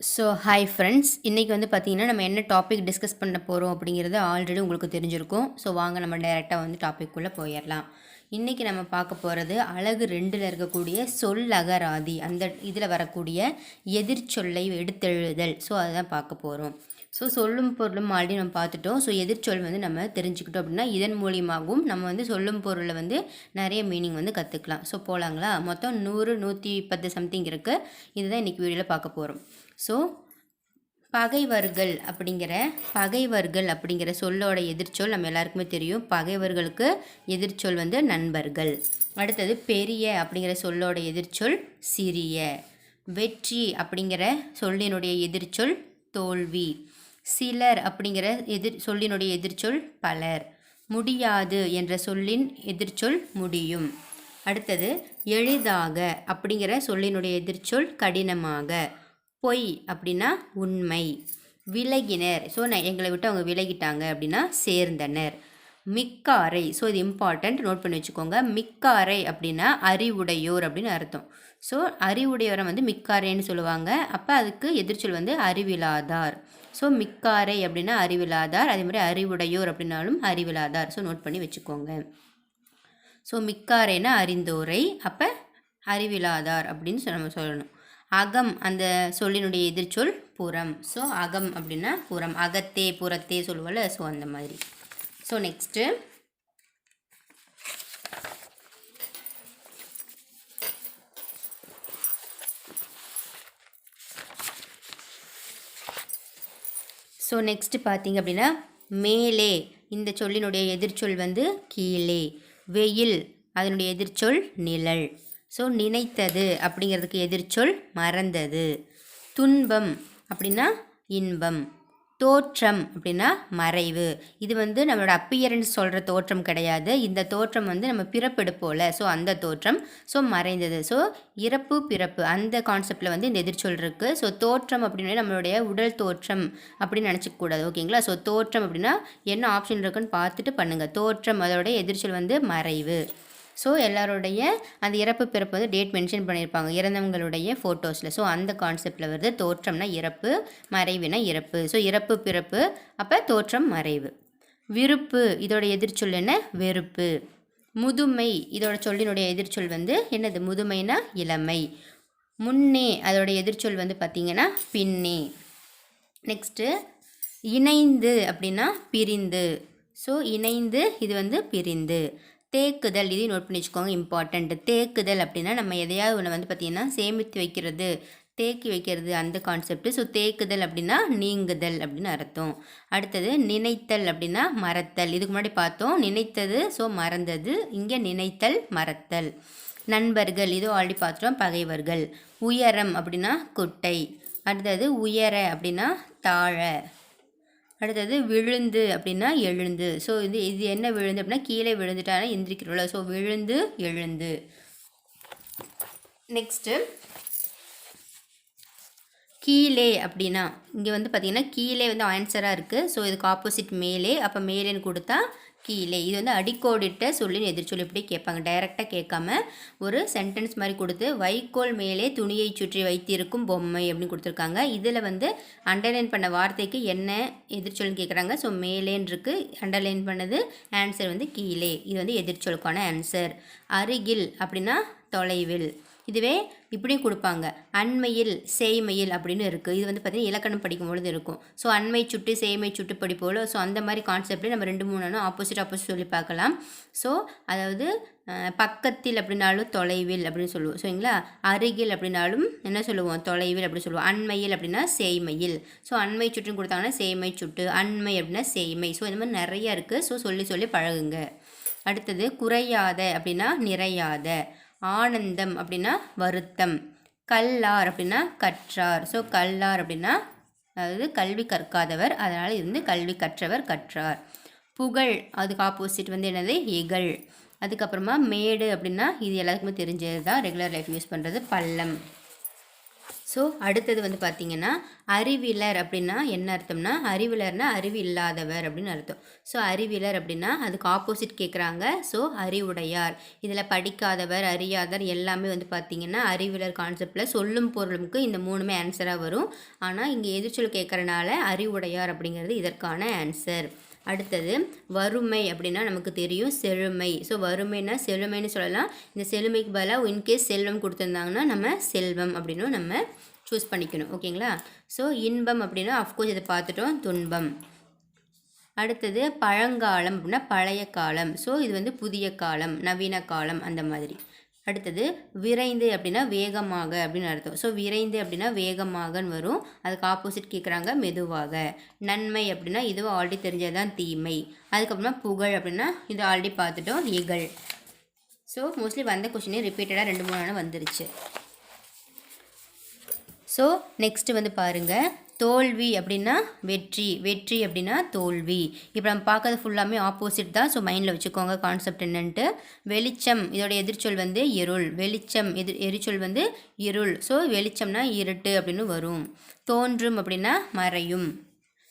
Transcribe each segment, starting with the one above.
So hi friends இன்றைக்கி வந்து பார்த்திங்கன்னா நம்ம என்ன டாபிக் டிஸ்கஸ் பண்ண போகிறோம் அப்படிங்கிறது ஆல்ரெடி உங்களுக்கு தெரிஞ்சிருக்கும். ஸோ வாங்க நம்ம டைரெக்டாக வந்து டாப்பிக்குள்ளே போயிடலாம். இன்றைக்கி நம்ம பார்க்க போகிறது அழகு ரெண்டில் இருக்கக்கூடிய சொல் அகராதி அந்த இதில் வரக்கூடிய எதிர்ச்சொல்லை எடுத்தெழுதல். ஸோ அதுதான் பார்க்க போகிறோம் ஸோ சொல்லும் பொருளும் ஆல்ரெடி நம்ம பார்த்துட்டோம். ஸோ எதிர்ச்சொல் வந்து நம்ம தெரிஞ்சுக்கிட்டோம் அப்படின்னா இதன் மூலியமாகவும் நம்ம வந்து சொல்லும் பொருளை வந்து நிறைய மீனிங் வந்து கற்றுக்கலாம் ஸோ போகலாங்களா மொத்தம் நூறு நூற்றி பத்து சம்திங் இருக்குது இதுதான் இன்றைக்கி வீடியோவில் பார்க்க போகிறோம் ஸோ பகைவர்கள் அப்படிங்கிற பகைவர்கள் அப்படிங்கிற சொல்லோட எதிர்ச்சொல் நம்ம எல்லாருக்குமே தெரியும். பகைவர்களுக்கு எதிர்ச்சொல் வந்து நண்பர்கள். அடுத்தது பெரிய அப்படிங்கிற சொல்லோட எதிர்ச்சொல் சிறிய. வெற்றி அப்படிங்கிற சொல்லினுடைய எதிர்ச்சொல் தோல்வி. சிலர் அப்படிங்கிற எதிர் சொல்லினுடைய எதிர்ச்சொல் பலர். முடியாது என்ற சொல்லின் எதிர்ச்சொல் முடியும். அடுத்தது எளிதாக அப்படிங்கிற சொல்லினுடைய எதிர்ச்சொல் கடினமாக. பொய் அப்படின்னா உண்மை. விலகினர். ஸோ நான் எங்களை விட்டு அவங்க விலகிட்டாங்க அப்படின்னா சேர்ந்தனர். மிக்காரை. ஸோ இது இம்பார்ட்டண்ட் நோட் பண்ணி வச்சுக்கோங்க. மிக்காரை அப்படின்னா அறிவுடையோர் அப்படின்னு அர்த்தம். ஸோ அறிவுடையோரை வந்து மிக்காரைன்னு சொல்லுவாங்க. அப்போ அதுக்கு எதிர்ச்சொல் வந்து அறிவிலாதார். ஸோ மிக்காரை அப்படின்னா அறிவிலாதார். அதே மாதிரி அறிவுடையோர் அப்படின்னாலும் அறிவிலாதார். ஸோ நோட் பண்ணி வச்சுக்கோங்க. ஸோ மிக்காரைனா அறிந்தோரை. அப்போ அறிவிலாதார் அப்படின்னு நம்ம சொல்லணும். அகம் அந்த சொல்லினுடைய எதிர்ச்சொல் புறம். ஸோ அகம் அப்படின்னா புறம். அகத்தே புறத்தே சொல்லுவல ஸோ அந்த மாதிரி. ஸோ நெக்ஸ்ட்டு ஸோ நெக்ஸ்ட்டு பார்த்தீங்க அப்படின்னா மேலே. இந்த சொல்லினுடைய எதிர்ச்சொல் வந்து கீழே. வெயில் அதனுடைய எதிர்ச்சொல் நிழல். ஸோ நினைத்தது அப்படிங்கிறதுக்கு எதிர்ச்சொல் மறந்தது. துன்பம் அப்படின்னா இன்பம். தோற்றம் அப்படின்னா மறைவு. இது வந்து நம்மளோட அப்பியரன்ஸ் சொல்கிற தோற்றம் கிடையாது. இந்த தோற்றம் வந்து நம்ம பிறப்பெடுப்போல. ஸோ அந்த தோற்றம் ஸோ மறைந்தது. ஸோ இறப்பு பிறப்பு. அந்த கான்செப்டில் வந்து இந்த எதிர்ச்சொல் இருக்குது ஸோ தோற்றம் அப்படின்னா நம்மளுடைய உடல் தோற்றம் அப்படின்னு நினச்சிக்கூடாது ஓகேங்களா ஸோ தோற்றம் அப்படின்னா என்ன ஆப்ஷன் இருக்குன்னு பார்த்துட்டு பண்ணுங்கள் தோற்றம் அதோடைய எதிர்ச்சொல் வந்து மறைவு. ஸோ எல்லாருடைய அந்த இறப்பு பிறப்பு வந்து டேட் மென்ஷன் பண்ணியிருப்பாங்க இறந்தவங்களுடைய ஃபோட்டோஸில் ஸோ அந்த கான்செப்டில் வருது தோற்றம்னா இறப்பு மறைவுனா இறப்பு. ஸோ இறப்பு பிறப்பு அப்போ தோற்றம் மறைவு. விருப்பு இதோட எதிர்ச்சொல் என்ன? வெறுப்பு. முதுமை இதோட சொல்லினுடைய எதிர்ச்சொல் வந்து என்னது? முதுமைனா இளமை. முன்னே அதோட எதிர்ச்சொல் வந்து பார்த்திங்கன்னா பின்னே. நெக்ஸ்ட்டு இணைந்து அப்படின்னா பிரிந்து. ஸோ இணைந்து இது வந்து பிரிந்து. தேக்குதல் இதையும் நோட் பண்ணி வச்சுக்கோங்க இம்பார்ட்டண்ட் தேக்குதல் அப்படின்னா நம்ம எதையாவது ஒன்று வந்து பார்த்திங்கன்னா சேமித்து வைக்கிறது தேக்கி வைக்கிறது அந்த கான்செப்ட் ஸோ தேக்குதல் அப்படின்னா நீங்குதல் அப்படின்னு அர்த்தம். அடுத்தது நினைத்தல் அப்படின்னா மறத்தல். இதுக்கு முன்னாடி பார்த்தோம் நினைத்தது ஸோ மறந்தது. இங்கே நினைத்தல் மறத்தல். நண்பர்கள் இது ஆல்ரெடி பார்த்துட்டோம் பகைவர்கள். உயரம் அப்படின்னா குட்டை. அடுத்தது உயர அப்படின்னா தாழ. அடுத்தது விழுந்து அப்படின்னா எழுந்து. ஸோ இது இது என்ன விழுந்து அப்படின்னா கீழே விழுந்துட்டானா எந்திரிக்கிறோம்ல. ஸோ விழுந்து எழுந்து. நெக்ஸ்ட்டு கீழே அப்படின்னா இங்கே வந்து பார்த்திங்கன்னா கீழே வந்து ஆன்சராக இருக்குது ஸோ இதுக்கு ஆப்போசிட் மேலே அப்போ மேலேன்னு கொடுத்தா கீழே. இது வந்து அடிக்கோடிட்ட சொல்லின் எதிர்ச்சொல் இப்படி கேட்பாங்க. டைரெக்டாக கேட்காம ஒரு சென்டென்ஸ் மாதிரி கொடுத்து வைக்கோல் மேலே துணியை சுற்றி வைத்திருக்கும் பொம்மை அப்படின்னு கொடுத்துருக்காங்க. இதில் வந்து அண்டர்லைன் பண்ண வார்த்தைக்கு என்ன எதிர்ச்சொல்னு கேட்குறாங்க. ஸோ மேலேன்னு அண்டர்லைன் பண்ணது ஆன்சர் வந்து கீழே. இது வந்து எதிர்ச்சொலுக்கான ஆன்சர் அருகில் அப்படின்னா தொலைவில். இதுவே இப்படியும் கொடுப்பாங்க. அண்மையில் சேய்மையில் அப்படின்னு இருக்குது இது வந்து பார்த்திங்கன்னா இலக்கணம் படிக்கும் பொழுது இருக்கும். ஸோ அண்மை சுட்டு சேமை சுட்டு படிப்போல் ஸோ அந்த மாதிரி கான்செப்ட்லேயே நம்ம ரெண்டு மூணு ஆப்போசிட் ஆப்போசிட் சொல்லி பார்க்கலாம். ஸோ அதாவது பக்கத்தில் அப்படின்னாலும் தொலைவில் அப்படின்னு சொல்லுவோம். சரிங்களா? அருகில் அப்படின்னாலும் என்ன சொல்லுவோம்? தொலைவில் அப்படின்னு சொல்லுவோம். அண்மையில் அப்படின்னா சேய்மையில். ஸோ அண்மை சுட்டுன்னு கொடுத்தாங்கன்னா சேமை சுட்டு அண்மை அப்படின்னா சேமை ஸோ இந்த மாதிரி நிறையா இருக்குது ஸோ சொல்லி சொல்லி பழகுங்க. அடுத்தது குறையாத அப்படின்னா நிறையாத. ஆனந்தம் அப்படின்னா வருத்தம். கல்லார் அப்படின்னா கற்றார். ஸோ கல்லார் அப்படின்னா அதாவது கல்வி கற்காதவர். அதனால் இது வந்து கல்வி கற்றவர் கற்றார். புகழ் அதுக்கு ஆப்போசிட் வந்து என்னது? இகழ். அதுக்கப்புறமா மேடு அப்படின்னா இது எல்லாருக்குமே தெரிஞ்சது தான் ரெகுலர் லைஃப் யூஸ் பண்ணுறது பள்ளம். ஸோ அடுத்தது வந்து பார்த்திங்கன்னா அறிவிலர் அப்படின்னா என்ன அர்த்தம்னா அறிவிலர்னா அறிவு இல்லாதவர் அப்படின்னு அர்த்தம். ஸோ அறிவிலர் அப்படின்னா அதுக்கு ஆப்போசிட் கேட்குறாங்க ஸோ அறிவுடையார். இதில் படிக்காதவர் அறியாதவர் எல்லாமே வந்து பார்த்திங்கன்னா அறிவிலர் கான்செப்டில் சொல்லும் பொருளுக்கு இந்த மூணுமே ஆன்சராக வரும். ஆனால் இங்கே எதிர்ச்சொல் கேட்குறனால அறிவுடையார் அப்படிங்கிறது இதற்கான ஆன்சர் அடுத்தது வறுமை அப்படின்னா நமக்கு தெரியும் செழுமை. ஸோ வறுமைனா செழுமைன்னு சொல்லலாம். இந்த செழுமைக்கு பதிலாக இன்கேஸ் செல்வம் கொடுத்துருந்தாங்கன்னா நம்ம செல்வம் அப்படின்னும் நம்ம சூஸ் பண்ணிக்கணும். ஓகேங்களா? ஸோ இன்பம் அப்படின்னா அஃப்கோர்ஸ் இதை பார்த்துட்டோம். துன்பம். அடுத்தது பழங்காலம் அப்படின்னா பழைய காலம். ஸோ இது வந்து புதிய காலம் நவீன காலம் அந்த மாதிரி. அடுத்தது விரைந்து அப்படின்னா வேகமாக அப்படின்னு அர்த்தம். ஸோ விரைந்து அப்படின்னா வேகமாகன்னு வரும். அதுக்கு ஆப்போசிட் கேட்குறாங்க மெதுவாக. நன்மை அப்படின்னா இதுவும் ஆல்ரெடி தெரிஞ்சது தான் தீமை. அதுக்கப்புறமா புகழ் அப்படின்னா இது ஆல்ரெடி பார்த்துட்டோம் இகழ். ஸோ மோஸ்ட்லி வந்த கொஷினே ரிப்பீட்டடாக ரெண்டு மூணு நாள் வந்துருச்சு. ஸோ நெக்ஸ்ட்டு வந்து பாருங்கள் தோல்வி அப்படின்னா வெற்றி வெற்றி அப்படின்னா தோல்வி. இப்போ நம்ம பார்க்கறது ஃபுல்லாமே ஆப்போசிட் தான். ஸோ மைண்டில் வச்சுக்கோங்க கான்செப்ட் என்னன்ட்டு. வெளிச்சம் இதோட எதிர்ச்சொல் வந்து இருள். வெளிச்சம் எதிர் எரிச்சொல் வந்து இருள். ஸோ வெளிச்சம்னா இருட்டு அப்படின்னு வரும். தோன்றும் அப்படின்னா மறையும்.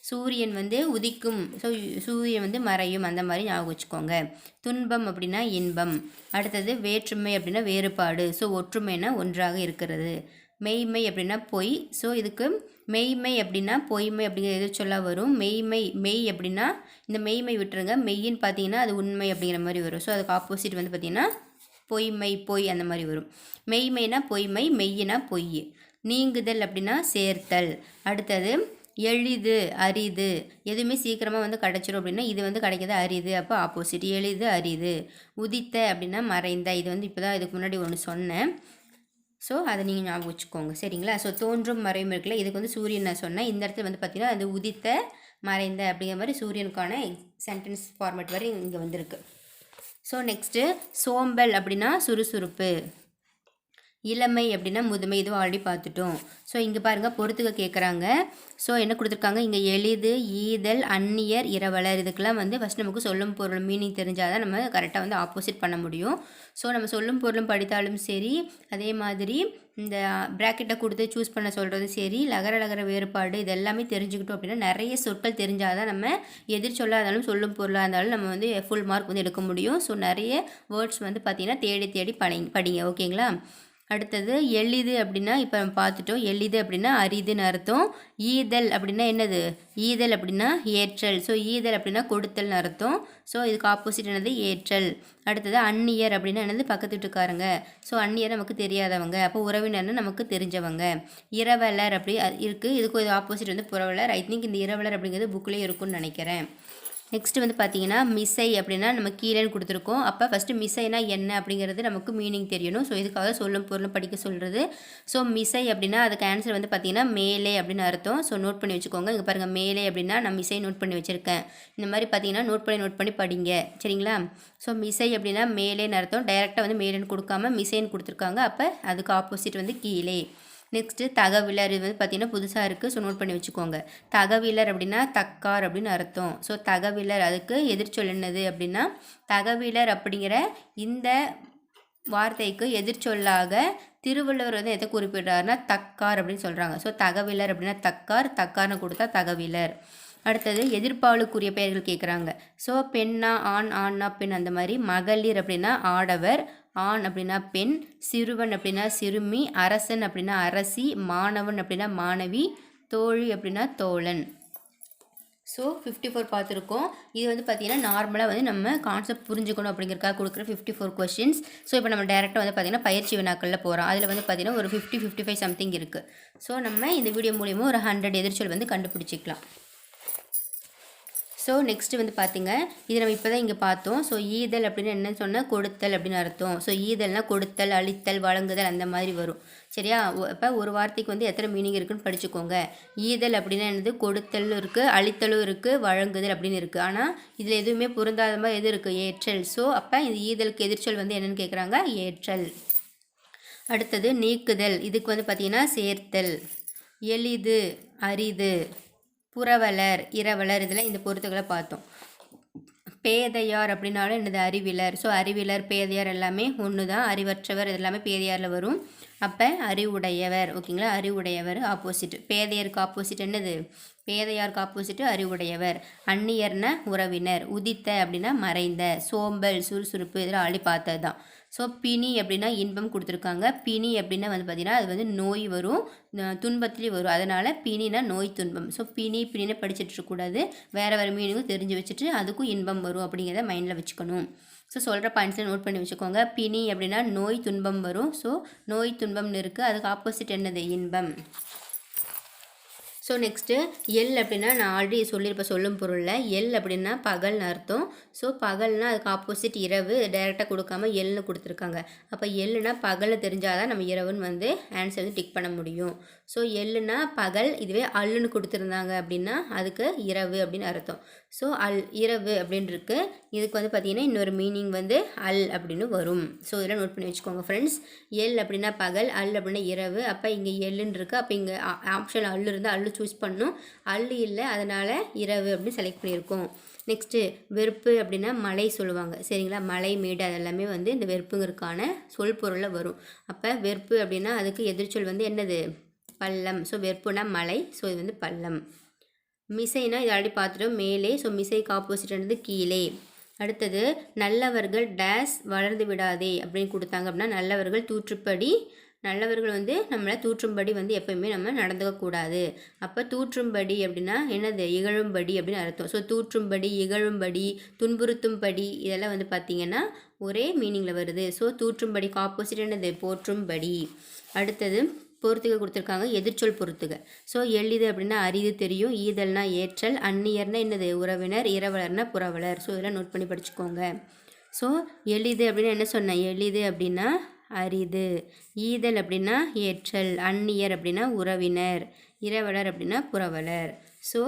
சூரியன் வந்து உதிக்கும். ஸோ சூரியன் வந்து மறையும். அந்த மாதிரி ஞாபகம் வச்சுக்கோங்க. துன்பம் அப்படின்னா இன்பம். அடுத்தது வேற்றுமை அப்படின்னா வேறுபாடு. ஸோ ஒற்றுமைனா ஒன்றாக இருக்கிறது. மெய்மை அப்படின்னா பொய். ஸோ இதுக்கு மெய்மை அப்படின்னா பொய்மை அப்படிங்கிற எது சொல்ல வரும். மெய்மை மெய் அப்படின்னா இந்த மெய்மை விட்டுருங்க. மெய்யின்னு பார்த்தீங்கன்னா அது உண்மை அப்படிங்கிற மாதிரி வரும். ஸோ அதுக்கு ஆப்போசிட் வந்து பார்த்திங்கன்னா பொய்மை பொய் அந்த மாதிரி வரும். மெய்மைனா பொய்மை மெய்யினா பொய் நீங்குதல் அப்படின்னா சேர்த்தல். அடுத்தது எளிது அரிது. எதுவுமே சீக்கிரமாக வந்து கிடச்சிரும் அப்படின்னா இது வந்து கிடைக்கிறது அரிது. அப்போ ஆப்போசிட் எளிது அரிது. உதித்த அப்படின்னா மறைந்த. இது வந்து இப்போ தான் இதுக்கு முன்னாடி ஒன்று சொன்னேன். ஸோ அதை நீங்கள் ஞாபகம் வச்சுக்கோங்க. சரிங்களா? ஸோ தோன்றும் மறையும் இருக்குல்ல? இதுக்கு வந்து சூரியன் நான் சொன்னேன். இந்த இடத்துல வந்து பார்த்திங்கன்னா அது உதித்த மறைந்த அப்படிங்கிற மாதிரி சூரியனுக்கான சென்டென்ஸ் ஃபார்மேட் வரை இங்கே வந்திருக்கு. ஸோ நெக்ஸ்ட்டு சோம்பல் அப்படின்னா சுறுசுறுப்பு. இளமை அப்படின்னா முதுமை இதுவும் ஆல்ரெடி பார்த்துட்டோம். ஸோ இங்கே பாருங்கள் பொறுத்துக்க கேட்குறாங்க ஸோ என்ன கொடுத்துருக்காங்க? இங்கே எளிது ஈதல் அந்நியர் இரவலர். இதுக்கெல்லாம் வந்து ஃபஸ்ட் நமக்கு சொல்லும் பொருள் மீனிங் தெரிஞ்சால் தான் நம்ம கரெக்டாக வந்து ஆப்போசிட் பண்ண முடியும். ஸோ நம்ம சொல்லும் பொருளும் படித்தாலும் சரி அதே மாதிரி இந்த ப்ராக்கெட்டை கொடுத்து சூஸ் பண்ண சொல்கிறது சரி லகர லகர வேறுபாடு இது எல்லாமே தெரிஞ்சுக்கிட்டோம் அப்படின்னா நிறைய சொற்கள் தெரிஞ்சால் தான் நம்ம எதிர் சொல்லாக இருந்தாலும் சொல்லும் பொருளாக இருந்தாலும் நம்ம வந்து ஃபுல் மார்க் வந்து எடுக்க முடியும். ஸோ நிறைய வேர்ட்ஸ் வந்து பார்த்திங்கன்னா தேடி தேடி படி படிங்க ஓகேங்களா அடுத்தது எளிது அப்படின்னா இப்போ நம்ம பார்த்துட்டோம். எளிது அப்படின்னா அரிதுன்னு அர்த்தம். ஈதல் அப்படின்னா என்னது? ஈதல் அப்படின்னா ஏற்றல். ஸோ ஈதல் அப்படின்னா கொடுத்தல்னு அர்த்தம். ஸோ இதுக்கு ஆப்போசிட் என்னது? ஏற்றல். அடுத்தது அந்நியர் அப்படின்னா என்னது? பக்கத்து வீட்டுக்காரங்க. ஸோ அந்நியர் நமக்கு தெரியாதவங்க. அப்போ உறவினர்னு நமக்கு தெரிஞ்சவங்க. இரவலர் அப்படி இருக்குது இதுக்கு இது ஆப்போசிட் வந்து புறவலர். ஐ திங்க் இந்த இரவலர் அப்படிங்கிறது புக்லேயே இருக்கும்னு நினைக்கிறேன். நெக்ஸ்ட் வந்து பார்த்தீங்கன்னா மிஸ்ஸை அப்படின்னா நம்ம கீழேன்னு கொடுத்துருக்கோம். அப்போ ஃபஸ்ட்டு மிஸ்ஸைனா என்ன அப்படிங்கிறது நமக்கு மீனிங் தெரியணும். ஸோ இதுக்காக சொல்லும் பொருளும் படிக்க சொல்கிறது ஸோ மிஸ்ஸை அப்படின்னா அதுக்கு ஆன்சர் வந்து பார்த்தீங்கன்னா மேலே அப்படின்னு அர்த்தம். ஸோ நோட் பண்ணி வச்சுக்கோங்க. இங்கே பாருங்கள் மேலே அப்படின்னா நான் மிஸ்ஸை நோட் பண்ணி வச்சுருக்கேன். இந்த மாதிரி பார்த்தீங்கன்னா நோட் பண்ணி நோட் பண்ணி படிங்க. சரிங்களா? ஸோ மிஸ்ஸை அப்படின்னா மேலேன்னு அர்த்தம். டைரெக்டாக வந்து மேலேன்னு கொடுக்காம மிஸ்ஸைன்னு கொடுத்துருக்காங்க. அப்போ அதுக்கு ஆப்போசிட் வந்து கீழே. நெக்ஸ்ட்டு தகவிலர் இது வந்து பார்த்திங்கன்னா புதுசாக இருக்குது ஸோ நோட் பண்ணி வச்சுக்கோங்க. தகவிலர் அப்படின்னா தக்கார் அப்படின்னு அர்த்தம். ஸோ தகவிலர் அதுக்கு எதிர்ச்சொல் என்னது அப்படின்னா தகவிலர் அப்படிங்கிற இந்த வார்த்தைக்கு எதிர்ச்சொல்லாக திருவள்ளுவர் வந்து எதை குறிப்பிடுறாருன்னா தக்கார் அப்படின்னு சொல்கிறாங்க ஸோ தகவிலர் அப்படின்னா தக்கார் தக்கார்னு கொடுத்தா தகவிலர். அடுத்தது எதிர்ப்பாளுக்குரிய பெயர்கள் கேட்குறாங்க ஸோ பெண்ணா ஆண் ஆண்ணா பெண் அந்த மாதிரி மகளிர் அப்படின்னா ஆடவர் ஆண் அப்படின்னா பெண் சிறுவன் அப்படின்னா சிறுமி அரசன் அப்படின்னா அரசி மாணவன் அப்படின்னா மாணவி தோழி அப்படின்னா தோழன். ஸோ ஃபிஃப்டி ஃபோர் பார்த்துருக்கோம். இது வந்து பார்த்திங்கன்னா நார்மலாக வந்து நம்ம கான்செப்ட் புரிஞ்சுக்கணும் அப்படிங்கிறக்காக கொடுக்குற ஃபிஃப்டி ஃபோர் கொஷின்ஸ் ஸோ இப்போ நம்ம டேரெக்டாக வந்து பார்த்திங்கன்னா பயிற்சி வினாக்களில் போகிறோம் அதில் வந்து பார்த்திங்கன்னா ஒரு ஃபிஃப்டி ஃபிஃப்டி ஃபைவ் சம்திங் இருக்குது ஸோ நம்ம இந்த வீடியோ மூலியமாக ஒரு ஹண்ட்ரட் எதிர்ச்சொல் வந்து கண்டுபிடிச்சிக்கலாம். ஸோ நெக்ஸ்ட்டு வந்து பார்த்திங்க இது நம்ம இப்போ தான் இங்கே பார்த்தோம். ஸோ ஈதல் அப்படின்னு என்னன்னு சொன்னால் கொடுத்தல் அப்படின்னு அர்த்தம். ஸோ ஈதல்னால் கொடுத்தல் அழித்தல் வழங்குதல் அந்த மாதிரி வரும். சரியா? இப்போ ஒரு வார்த்தைக்கு வந்து எத்தனை மீனிங் இருக்குன்னு படிச்சுக்கோங்க. ஈதல் அப்படின்னா என்னது? கொடுத்தலும் இருக்குது அழித்தலும் இருக்குது வழங்குதல் அப்படின்னு இருக்குது ஆனால் இதில் எதுவுமே பொருந்தாத மாதிரி எது இருக்குது ஏற்றல். ஸோ அப்போ இந்த ஈதலுக்கு எதிர்ச்சொல் வந்து என்னென்னு கேட்குறாங்க ஏற்றல். அடுத்தது நீக்குதல். இதுக்கு வந்து பார்த்திங்கன்னா சேர்த்தல். எளிது அரிது. புறவலர் இரவலர் இதில் இந்த பொருத்துக்களை பார்த்தோம். பேதையார் அப்படின்னாலும் என்னது? அறிவிலர். ஸோ அறிவிலர் பேதையார் எல்லாமே ஒன்று தான் அறிவற்றவர் இது எல்லாமே பேதையாரில் வரும். அப்போ அறிவுடையவர் ஓகேங்களா? அறிவுடையவர் ஆப்போசிட் பேதையருக்கு ஆப்போசிட் என்னது? பேதையாருக்கு ஆப்போசிட்டு அறிவுடையவர். அந்நியர்ன உறவினர். உதித்த அப்படின்னா மறைந்த. சோம்பல் சுறுசுறுப்பு இதெல்லாம் ஆளி பார்த்தது தான் ஸோ பிணி அப்படின்னா இன்பம் கொடுத்துருக்காங்க. பிணி அப்படின்னா வந்து பார்த்திங்கன்னா அது வந்து நோய் வரும். துன்பத்துலேயும் வரும். அதனால் பிணினா நோய் துன்பம். ஸோ பிணி பிணின்னு படிச்சுட்டு இருக்கக்கூடாது வேறு வேறு மீனிங்கும் தெரிஞ்சு வச்சுட்டு அதுக்கும் இன்பம் வரும் அப்படிங்கிறத மைண்டில் வச்சுக்கணும். ஸோ சொல்கிற பாயிண்ட்ஸில் நோட் பண்ணி வச்சுக்கோங்க. பிணி அப்படின்னா நோய் துன்பம் வரும். ஸோ நோய் துன்பம்னு இருக்குது அதுக்கு ஆப்போசிட் என்னது? இன்பம். ஸோ நெக்ஸ்ட்டு எல் அப்படின்னா நான் ஆல்ரெடி சொல்லியிருப்பேன் சொல்லும் பொருளில். எல் அப்படின்னா பகல்னு அர்த்தம். ஸோ பகல்னா அதுக்கு ஆப்போசிட் இரவு டைரெக்டாக கொடுக்காம எல்னு கொடுத்துருக்காங்க. அப்போ எல்லுனா பகல்னு தெரிஞ்சால் தான் நம்ம இரவுன்னு வந்து ஆன்சர் வந்து டிக் பண்ண முடியும். ஸோ எல்லுனா பகல் இதுவே அல்லுன்னு கொடுத்துருந்தாங்க அப்படின்னா அதுக்கு இரவு அப்படின்னு அர்த்தம். ஸோ அல் இரவு அப்படின்னு இதுக்கு வந்து பார்த்திங்கன்னா இன்னொரு மீனிங் வந்து அல் அப்படின்னு வரும். ஸோ இதெல்லாம் நோட் பண்ணி வச்சுக்கோங்க ஃப்ரெண்ட்ஸ் எல் அப்படின்னா பகல் அல் அப்படின்னா இரவு. அப்போ இங்கே எல்லுன்னு இருக்குது அப்போ இங்கே ஆப்ஷன் அல் இருந்தால் அல்லு சூஸ் பண்ணணும் அல் இல்லை அதனால் இரவு அப்படின்னு செலக்ட் பண்ணியிருக்கோம். நெக்ஸ்ட்டு வெறுப்பு அப்படின்னா மலை சொல்லுவாங்க. சரிங்களா? மலை மேடு அதெல்லாமே வந்து இந்த வெறுப்புங்கிறதுக்கான சொல் பொருளில் வரும். அப்போ வெறுப்பு அப்படின்னா அதுக்கு எதிர்ச்சொல் வந்து என்னது? பள்ளம். ஸோ வெறுப்புனா மலை. ஸோ இது வந்து பள்ளம். மிசைனா இது ஆல்ரெடி பார்த்துட்டோம். மேலே ஸோ மிசைக்கு ஆப்போசிட் கீழே. அடுத்தது நல்லவர்கள் டேஸ் வளர்ந்து விடாதே அப்படின்னு கொடுத்தாங்க அப்படின்னா நல்லவர்கள் தூற்றுப்படி நல்லவர்கள் வந்து நம்மளை தூற்றும்படி வந்து எப்பயுமே நம்ம நடந்துக்கக்கூடாது அப்போ தூற்றும்படி அப்படின்னா என்னது? இகழும்படி அப்படின்னு அர்த்தம். ஸோ தூற்றும்படி இகழும்படி துன்புறுத்தும்படி இதெல்லாம் வந்து பார்த்திங்கன்னா ஒரே மீனிங்கில் வருது. ஸோ தூற்றும்படிக்கு ஆப்போசிட் என்னது போற்றும்படி. அடுத்தது பொறுத்துக கொடுத்துருக்காங்க. எதிர்ச்சொல் பொறுத்துக ஸோ எளிது அப்படின்னா அரிது தெரியும். ஈதல்னா ஏற்றல். அந்நியர்னா என்னது? உறவினர் இரவலர்னா புறவலர் ஸோ இதெல்லாம் நோட் பண்ணி படிச்சுக்கோங்க. ஸோ எளிது அப்படின்னா என்ன சொன்னேன்? எளிது அப்படின்னா அரிது. ஈதல் அப்படின்னா ஏற்றல். அந்நியர் அப்படின்னா உறவினர். இரவலர் அப்படின்னா புறவலர் ஸோ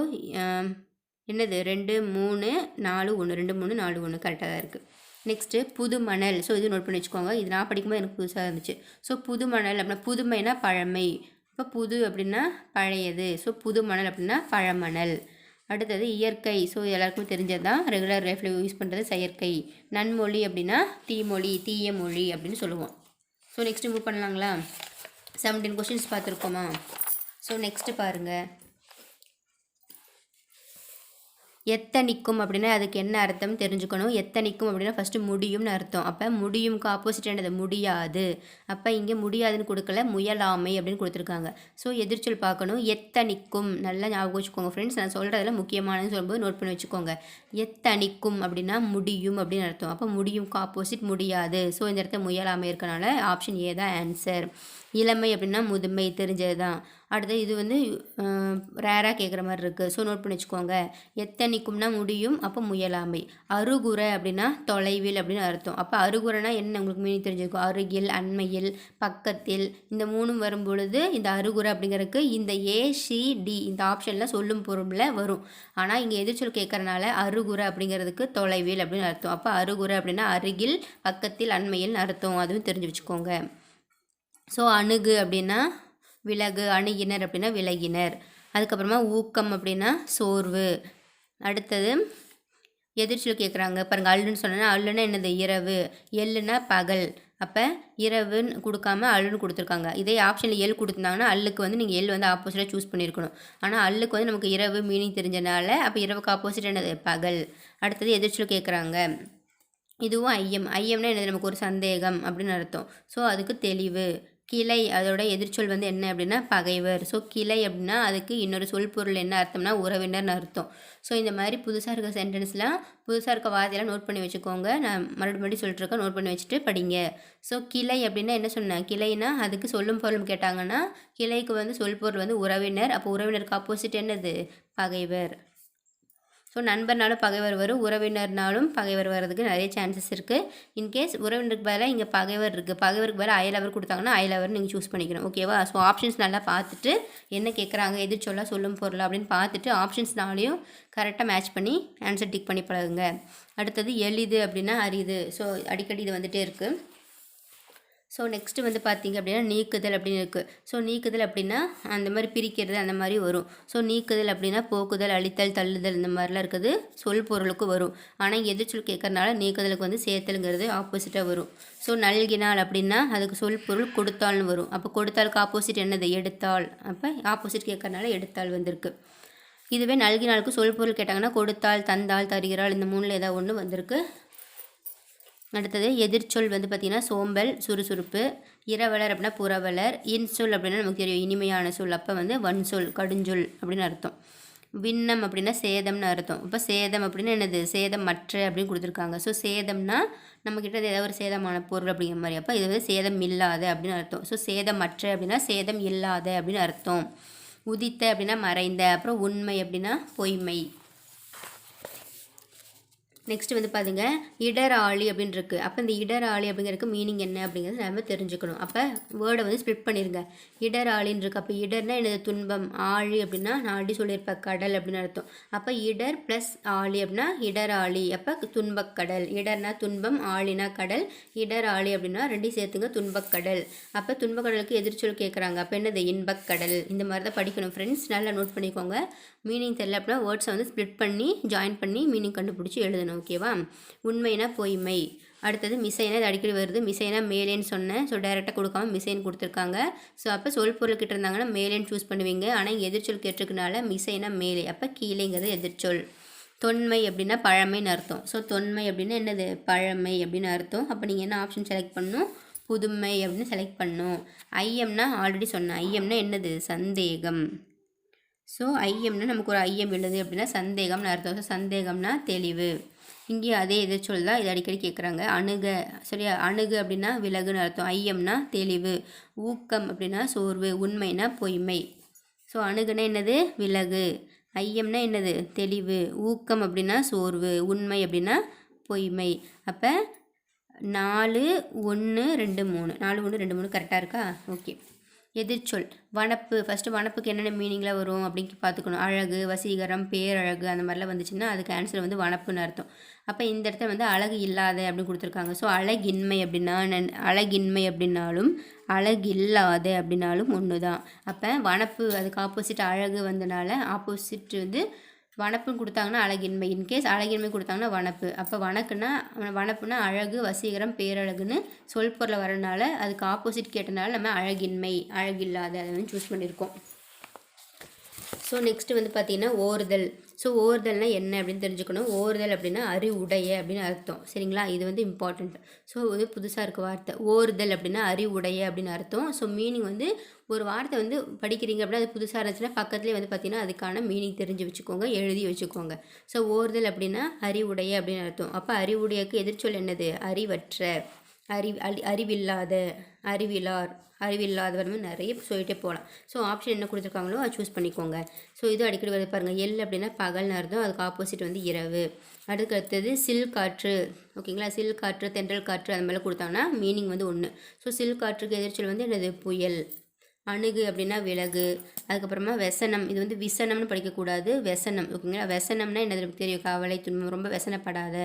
என்னது? ரெண்டு மூணு நாலு ஒன்று ரெண்டு மூணு நாலு ஒன்று கரெக்டாக தான் இருக்குது நெக்ஸ்ட்டு புதுமணல். ஸோ இது நோட் பண்ணி வச்சுக்கோங்க. இது நான் படிக்கும்போது எனக்கு புதுசாக இருந்துச்சு. ஸோ புதுமணல் அப்படின்னா புதுமைனா பழமை. இப்போ புது அப்படின்னா பழையது. ஸோ புதுமணல் அப்படின்னா பழமணல். அடுத்தது இயற்கை. ஸோ எல்லாருக்குமே தெரிஞ்சது தான் ரெகுலர் லைஃப்பில் யூஸ் பண்ணுறது செயற்கை. நன்மொழி அப்படின்னா தீமொழி தீய மொழி அப்படின்னு சொல்லுவோம். ஸோ நெக்ஸ்ட்டு மூவ் பண்ணலாங்களா? செவன்டீன் கொஷின்ஸ் பார்த்துருக்கோமா? ஸோ நெக்ஸ்ட்டு பாருங்கள் எத்தனிக்கும் அப்படின்னா அதுக்கு என்ன அர்த்தம் தெரிஞ்சுக்கணும். எத்தனிக்கும் அப்படின்னா ஃபஸ்ட்டு முடியும்னு அர்த்தம். அப்போ முடியும்க்கு ஆப்போசிட் என்னது முடியாது. அப்போ இங்கே முடியாதுன்னு கொடுக்கல முயலாமை அப்படின்னு கொடுத்துருக்காங்க. ஸோ எதிர்ச்சொல் பார்க்கணும். எத்தனிக்கும். நல்லா ஞாபகம் வச்சுக்கோங்க ஃப்ரெண்ட்ஸ் நான் சொல்கிறதுல முக்கியமானது சொல்லும்போது நோட் பண்ணி வச்சுக்கோங்க. எத்தனிக்கும் அப்படின்னா முடியும் அப்படின்னு அர்த்தம். அப்போ முடியும்க்கு ஆப்போசிட் முடியாது. ஸோ இந்த இடத்துல முயலாமை இருக்கனால ஆப்ஷன் ஏ தான் ஆன்சர் இளமை அப்படின்னா முதுமை தெரிஞ்சது தான் அடுத்து இது வந்து ரேராக கேட்குற மாதிரி இருக்குது ஸோ நோட் பண்ணி வச்சுக்கோங்க. எத்தனைக்கும்னா முடியும் அப்போ முயலாமை. அருகுறை அப்படின்னா தொலைவில் அப்படின்னு அர்த்தம். அப்போ அருகுறைனா என்ன உங்களுக்கு மீனிங் தெரிஞ்சிருக்கும்? அருகில் அண்மையில் பக்கத்தில். இந்த மூணும் வரும் பொழுது இந்த அருகுறை அப்படிங்கிறதுக்கு இந்த ஏசிடி இந்த ஆப்ஷனில் சொல்லும் பொருளில் வரும். ஆனால் இங்கே எதிர்ச்சொல் கேட்குறனால அருகுறை அப்படிங்கிறதுக்கு தொலைவில் அப்படின்னு அர்த்தம். அப்போ அருகுறை அப்படின்னா அருகில் பக்கத்தில் அண்மையில் அர்த்தம். அதுவும் தெரிஞ்சு வச்சுக்கோங்க. ஸோ அணுகு அப்படின்னா விலகு அணுகினர் அப்படின்னா விலகினர். அதுக்கப்புறமா ஊக்கம் அப்படின்னா சோர்வு. அடுத்தது எதிர்ச்சொல் கேட்குறாங்க பாருங்கள் அள்ளுன்னு சொன்னேன்னா அல்லுன்னா என்னது? இரவு. எள்ளுன்னா பகல். அப்போ இரவுன்னு கொடுக்காம அல்லுன்னு கொடுத்துருக்காங்க. இதே ஆப்ஷனில் எல் கொடுத்துருந்தாங்கன்னா அல்லுக்கு வந்து நீங்கள் எல் வந்து ஆப்போசிட்டாக சூஸ் பண்ணியிருக்கணும் ஆனால் அல்லுக்கு வந்து நமக்கு இரவு மீனிங் தெரிஞ்சனால அப்போ இரவுக்கு ஆப்போசிட் என்னது? பகல். அடுத்தது எதிர்ச்சொல் கேட்குறாங்க இதுவும் ஐயம். ஐயம்னா என்னது? நமக்கு ஒரு சந்தேகம் அப்படின்னு அர்த்தம். ஸோ அதுக்கு தெளிவு. கிளை அதோட எதிர்ச்சொல் வந்து என்ன அப்படின்னா பகைவர். ஸோ கிளை அப்படின்னா அதுக்கு இன்னொரு சொல் பொருள் என்ன அர்த்தம்னா உறவினர்னு அர்த்தம். ஸோ இந்த மாதிரி புதுசாக இருக்க சென்டென்ஸ்லாம் புதுசாக இருக்க வார்த்தையெல்லாம் நோட் பண்ணி வச்சுக்கோங்க. நான் மறுபடியும் மறுபடியும் சொல்லிட்டுருக்கேன் நோட் பண்ணி வச்சுட்டு படிங்க. ஸோ கிளை அப்படின்னா என்ன சொன்னேன் கிளைனா அதுக்கு சொல்லும் பொருளும் கேட்டாங்கன்னா கிளைக்கு வந்து சொல் பொருள் வந்து உறவினர். அப்போ உறவினருக்கு ஆப்போசிட் என்னது? பகைவர். ஸோ நண்பர்னாலும் பகைவர் வரும் உறவினர்னாலும் பகைவர் வர்றதுக்கு நிறைய சான்சஸ் இருக்குது இன்கேஸ் உறவினருக்கு பதிலாக இங்கே பகைவர் இருக்குது பகைவருக்கு பதிலாக அயலவர் கொடுத்தாங்கன்னா அயலவர் நீங்கள் சூஸ் பண்ணிக்கணும். ஓகேவா ஸோ ஆப்ஷன்ஸ் நல்லா பார்த்துட்டு என்ன கேட்குறாங்க எது சொல்ல சொல்லும் பொருள் அப்படின்னு பார்த்துட்டு ஆப்ஷன்ஸ்னாலையும் கரெக்டாக மேட்ச் பண்ணி ஆன்சர் டிக் பண்ணி பழகுங்க. அடுத்தது எளிது அப்படின்னா அரியுது ஸோ அடிக்கடி இது வந்துகிட்டே இருக்குது ஸோ நெக்ஸ்ட்டு வந்து பார்த்திங்க அப்படின்னா நீக்குதல் அப்படின்னு இருக்குது ஸோ நீக்குதல் அப்படின்னா அந்த மாதிரி பிரிக்கிறது அந்த மாதிரி வரும். ஸோ நீக்குதல் அப்படின்னா போக்குதல் அழித்தல் தள்ளுதல் இந்த மாதிரிலாம் இருக்குது. சொல் பொருளுக்கு வரும். ஆனால் எதிர்ச்சொல் கேட்கறனால நீக்குதலுக்கு வந்து சேர்த்தலுங்கிறது ஆப்போசிட்டாக வரும். ஸோ நல்கினால் அப்படின்னா அதுக்கு சொல் பொருள் கொடுத்தால்னு வரும். அப்போ கொடுத்தாலுக்கு ஆப்போசிட் என்னது? எடுத்தால் அப்போ ஆப்போசிட் கேட்கறனால எடுத்தால் வந்திருக்கு. இதுவே நல்கினாலுக்கு சொல் பொருள் கேட்டாங்கன்னா கொடுத்தால் தந்தால் தருகிறாள் இந்த மூணில் ஏதாவது ஒன்று வந்திருக்கு. அடுத்தது எதிர்ச்சொல் வந்து பார்த்திங்கன்னா சோம்பல் சுறுசுறுப்பு இரவலர் அப்படின்னா புறவலர் இன்சொல் அப்படின்னா நமக்கு தெரியும் இனிமையான சொல். அப்போ வந்து வன்சொல் கடுஞ்சொல் அப்படின்னு அர்த்தம். விண்ணம் அப்படின்னா சேதம்னு அர்த்தம். இப்போ சேதம் அப்படின்னா என்னது? சேதம் மற்ற அப்படின்னு கொடுத்துருக்காங்க. ஸோ சேதம்னா நம்மக்கிட்ட ஏதாவது ஒரு சேதமான பொருள் அப்படிங்கிற மாதிரி. அப்போ இது வந்து சேதம் இல்லாத அப்படின்னு அர்த்தம். ஸோ சேதம் மற்ற அப்படின்னா சேதம் இல்லாத அப்படின்னு அர்த்தம். உதித்த அப்படின்னா மறைந்த. அப்புறம் உண்மை அப்படின்னா பொய்மை. நெக்ஸ்ட் வந்து பாருங்க இடராளி அப்படின்னு இருக்குது அப்போ இந்த இடராளி அப்படிங்கிறதுக்கு மீனிங் என்ன அப்படிங்கிறது நம்ம தெரிஞ்சுக்கணும். அப்போ வேர்டை வந்து ஸ்ப்ளிட் பண்ணிடுங்க இடராளின்னு இருக்குது அப்போ இடர்னா என்னது? துன்பம் ஆழி அப்படின்னா நான் ஆல்ரெடி சொல்லியிருப்பேன் கடல் அப்படின்னு அர்த்தம். அப்போ இடர் ப்ளஸ் ஆழி அப்படின்னா இடராளி. அப்போ துன்பக்கடல். இடர்னா துன்பம் ஆழினா கடல். இடராளி அப்படின்னா ரெண்டையும் சேர்த்துங்க துன்பக்கடல். அப்போ துன்பக்கடலுக்கு எதிர்ச்சொல் கேட்குறாங்க அப்போ என்னது? இன்பக்கடல். இந்த மாதிரி தான் படிக்கணும் ஃப்ரெண்ட்ஸ் நல்லா நோட் பண்ணிக்கோங்க. மீனிங் தெரியல அப்படின்னா வேர்ட்ஸை வந்து ஸ்ப்ளிட் பண்ணி ஜாயின் பண்ணி மீனிங் கண்டுபிடிச்சி எழுதணும். ஓகேவா உண்மைனா பொய்மை. அடுத்தது மிசைனா இது அடிக்கடி வருது. மிசைனா மேலேன்னு சொன்னேன் ஸோ டைரெக்டாக கொடுக்காம மிசைன் கொடுத்துருக்காங்க. ஸோ அப்போ சொல் பொருள் கிட்ட இருந்தாங்கன்னா மேலேன்னு சூஸ் பண்ணுவீங்க. ஆனால் எதிர்ச்சொல் கேட்டிருக்கனால மிசைனா மேலே. அப்போ கீழேங்கிறது எதிர்ச்சொல். தொன்மை அப்படின்னா பழமைன்னு அர்த்தம். ஸோ தொன்மை அப்படின்னா என்னது? பழமை அப்படின்னு அர்த்தம். அப்போ நீங்கள் என்ன ஆப்ஷன் செலக்ட் பண்ணணும்? புதுமை அப்படின்னு செலக்ட் பண்ணும் ஐஎம்னா ஆல்ரெடி சொன்னேன் ஐஎம்னா என்னது? சந்தேகம். ஸோ ஐஎம்னா நமக்கு ஒரு ஐஎம் எழுது அப்படின்னா சந்தேகம்னு அர்த்தம். ஸோ சந்தேகம்னா தெளிவு. இங்கேயும் அதே எதிர்ச்சொல் தான் இது அடிக்கடி கேட்குறாங்க அணுக சரியா? அணுகு அப்படின்னா விலகுன்னு அர்த்தம். ஐயம்னா தெளிவு. ஊக்கம் அப்படின்னா சோர்வு உண்மைனா பொய்மை. ஸோ அணுகுனா என்னது? விலகு. ஐயம்னா என்னது? தெளிவு. ஊக்கம் அப்படின்னா சோர்வு உண்மை அப்படின்னா பொய்மை. அப்போ நாலு ஒன்று ரெண்டு மூணு. நாலு ஒன்று ரெண்டு மூணு கரெக்டாக இருக்கா? ஓகே. எதிர்ச்சொல். வனப்பு. ஃபஸ்ட்டு வனப்புக்கு என்னென்ன மீனிங்கில் வரும் அப்படின்னு பார்த்துக்கணும். அழகு வசீகரம் பேரழகு அந்த மாதிரிலாம் வந்துச்சுன்னா அதுக்கு ஆன்சர் வந்து வனப்புன்னு அர்த்தம். அப்போ இந்த இடத்துல வந்து அழகு இல்லாத அப்படின்னு கொடுத்துருக்காங்க. ஸோ அழகின்மை அப்படின்னா நன் அழகின்மை அப்படின்னாலும் அழகு இல்லாத அப்படின்னாலும் ஒன்று தான் அப்போ வனப்பு அதுக்கு ஆப்போசிட் அழகு வந்தனால ஆப்போசிட் வந்து வனப்புன்னு கொடுத்தாங்கன்னா அழகின்மை. இன்கேஸ் அழகின்மை கொடுத்தாங்கன்னா வனப்பு அப்போ வணக்குன்னா வனப்புனா அழகு வசீகரம் பேரழகுன்னு சொல் பொருளை வரனால அதுக்கு ஆப்போசிட் கேட்டனால நம்ம அழகின்மை அழகில்லாத அதை வந்து சூஸ் பண்ணியிருக்கோம். ஸோ நெக்ஸ்ட்டு வந்து பார்த்திங்கன்னா ஓறுதல். ஸோ ஓர்தல்னால் என்ன அப்படின்னு தெரிஞ்சுக்கணும். ஓர்தல் அப்படின்னா அறிவுடைய அப்படின்னு அர்த்தம். சரிங்களா? இது வந்து இம்பார்ட்டண்ட் ஸோ இது புதுசாக இருக்க வார்த்தை. ஓர்தல் அப்படின்னா அறிவுடைய அப்படின்னு அர்த்தம். ஸோ மீனிங் வந்து ஒரு வார்த்தை வந்து படிக்கிறீங்க அப்படின்னா அது புதுசாக இருந்துச்சுன்னா பக்கத்துலேயே வந்து பார்த்திங்கன்னா அதுக்கான மீனிங் தெரிஞ்சு வச்சுக்கோங்க எழுதி வச்சுக்கோங்க. ஸோ ஓர்தல் அப்படின்னா அறிவுடைய அப்படின்னு அர்த்தம். அப்போ அறிவுடையக்கு எதிர்ச்சொல் என்னது? அறிவற்ற. அறி அறிவில்லாத அறிவிலார். அறிவில்லாதவர் மாதிரி நிறைய சொல்லிட்டே போகலாம். ஸோ ஆப்ஷன் என்ன கொடுத்துருக்காங்களோ அதை சூஸ் பண்ணிக்கோங்க. ஸோ இது அடிக்கடி வருது பாருங்கள் எல் அப்படின்னா பகல்னு அர்த்தம் அதுக்கு ஆப்போசிட் வந்து இரவு. அதுக்கு அடுத்தது சில் காற்று. ஓகேங்களா? சில் காற்று தென்றல் காற்று அது மாதிரிலாம் கொடுத்தாங்கன்னா மீனிங் வந்து ஒன்று ஸோ சில் காற்றுக்கு எதிர்ச்சல் வந்து என்னது? புயல். அணுகு அப்படின்னா விலகு அதுக்கப்புறமா வெசனம். இது வந்து விசனம்னு படிக்கக்கூடாது. வெசனம். ஓகேங்களா? வெசனம்னா என்னது தெரியும்? கவலை துன்பம். ரொம்ப வெசனப்படாத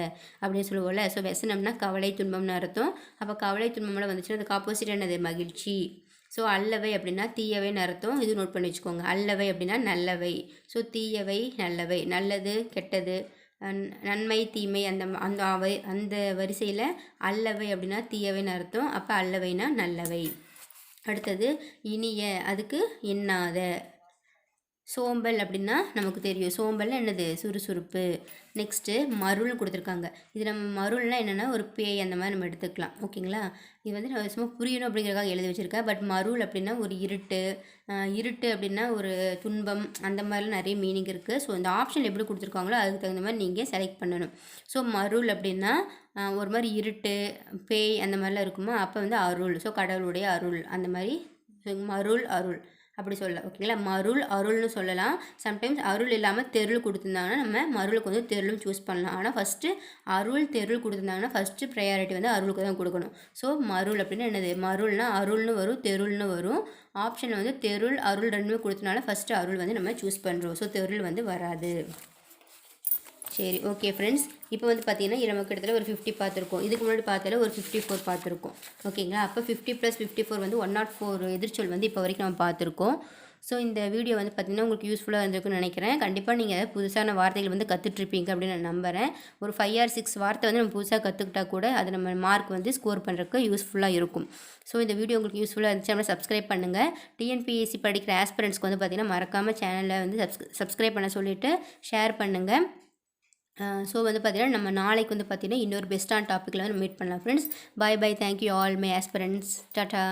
அப்படின்னு சொல்லுவோம்ல. ஸோ வெசனம்னா கவலை துன்பம்னு அர்த்தம். அப்போ கவலை துன்பம்லாம் வந்துச்சுன்னா அதுக்கு ஆப்போசிட் என்னது? மகிழ்ச்சி. ஸோ அல்லவை அப்படின்னா தீயவைன்னு அர்த்தம். இது நோட் பண்ணி வச்சுக்கோங்க. அல்லவை அப்படின்னா நல்லவை. ஸோ தீயவை நல்லவை. நல்லது கெட்டது. நன்மை தீமை அந்த அந்த அவை அந்த வரிசையில் அல்லவை அப்படின்னா தீயவைன்னு அர்த்தம். அப்போ அல்லவைனா நல்லவை. அடுத்தது இனிய அதுக்கு எண்ணாத. சோம்பல் அப்படின்னா நமக்கு தெரியும். சோம்பல்னா என்னது? சுறுசுறுப்பு. நெக்ஸ்ட்டு மருள் கொடுத்துருக்காங்க. இது நம்ம மருள்னால் என்னென்னா ஒரு பேய் அந்த மாதிரி நம்ம எடுத்துக்கலாம். ஓகேங்களா? இது வந்து நான் சும்மா புரியணும் அப்படிங்கிறதுக்காக எழுதி வச்சுருக்கேன். பட் மருள் அப்படின்னா ஒரு இருட்டு. இருட்டு அப்படின்னா ஒரு துன்பம். அந்த மாதிரிலாம் நிறைய மீனிங் இருக்குது ஸோ இந்த ஆப்ஷன் எப்படி கொடுத்துருக்காங்களோ அதுக்கு தகுந்த மாதிரி நீங்கள் செலக்ட் பண்ணணும். ஸோ மருள் அப்படின்னா ஒரு மாதிரி இருட்டு பேய் அந்த மாதிரிலாம் இருக்குமா? அப்போ வந்து அருள். ஸோ கடவுளுடைய அருள். அந்த மாதிரி மருள் அருள். அப்படி சொல்லலாம். ஓகேங்களா மருள் அருள்னு சொல்லலாம். சம்டைம்ஸ் அருள் இல்லாமல் தெருள் கொடுத்துருந்தாங்கன்னா நம்ம மருளுக்கு வந்து தெருளும் சூஸ் பண்ணலாம். ஆனால் ஃபஸ்ட்டு அருள் தெருள் கொடுத்துருந்தாங்கன்னா ஃபஸ்ட்டு ப்ரையாரிட்டி வந்து அருளுக்கு தான் கொடுக்கணும். ஸோ மருள் அப்படின்னு என்னது? மருள்னா அருள்னு வரும் தெருள்னு வரும். ஆப்ஷன் வந்து தெருள் அருள் ரெண்டுமே கொடுத்தனால ஃபஸ்ட்டு அருள் வந்து நம்ம சூஸ் பண்ணுறோம் ஸோ தெருள் வந்து வராது. சரி ஓகே ஃப்ரெண்ட்ஸ் இப்போ வந்து பார்த்தீங்கன்னா இது நம்ம ஒரு ஃபிஃப்டி பார்த்துருக்கோம் இதுக்கு முன்னாடி பார்த்தால ஒரு ஃபிஃப்டி ஃபோர் பார்த்துருக்கோம் ஓகேங்களா அப்போ ஃபிஃப்டி ப்ளஸ் ஃபிஃப்டி ஃபோர் வந்து ஒன் நாட் ஃபோர் எதிர்ச்சொல் வந்து இப்போ வரைக்கும் நம்ம பார்த்துருக்கோம் ஸோ இந்த வீடியோ வந்து பார்த்திங்கன்னா உங்களுக்கு யூஸ்ஃபுல்லாக இருந்திருக்குன்னு நினைக்கிறேன். கண்டிப்பாக நீங்கள் புதுசான வார்த்தைகள் வந்து கற்றுட்ருப்பீங்க அப்படின்னு நான் நம்புகிறேன் ஒரு ஃபைவ் ஆர் சிக்ஸ் வார்த்தை வந்து நம்ம புதுசாக கற்றுக்கிட்டா கூட அது நம்ம மார்க் வந்து ஸ்கோர் பண்ணுறதுக்கு யூஸ்ஃபுல்லாக இருக்கும். ஸோ இந்த வீடியோ உங்களுக்கு யூஸ்ஃபுல்லாக இருந்துச்சு அப்படின்னா சப்ஸ்கிரைப் பண்ணுங்கள் டிஎன்பிஎஸ்சி படிக்கிற ஆஸ்பிரண்ட்ஸ்க்கு வந்து பார்த்திங்கன்னா மறக்காமல் சேனலை வந்து சப்ஸ் சப்ஸ்கிரைப் பண்ண சொல்லிவிட்டு ஷேர் பண்ணுங்கள் ஸோ வந்து பார்த்தீங்கன்னா நம்ம நாளைக்கு வந்து பார்த்தீங்கன்னா இன்னொரு பெஸ்ட்டான டாப்பிக்கில் வந்து மீட் பண்ணலாம் friends bye bye thank you all my aspirants tata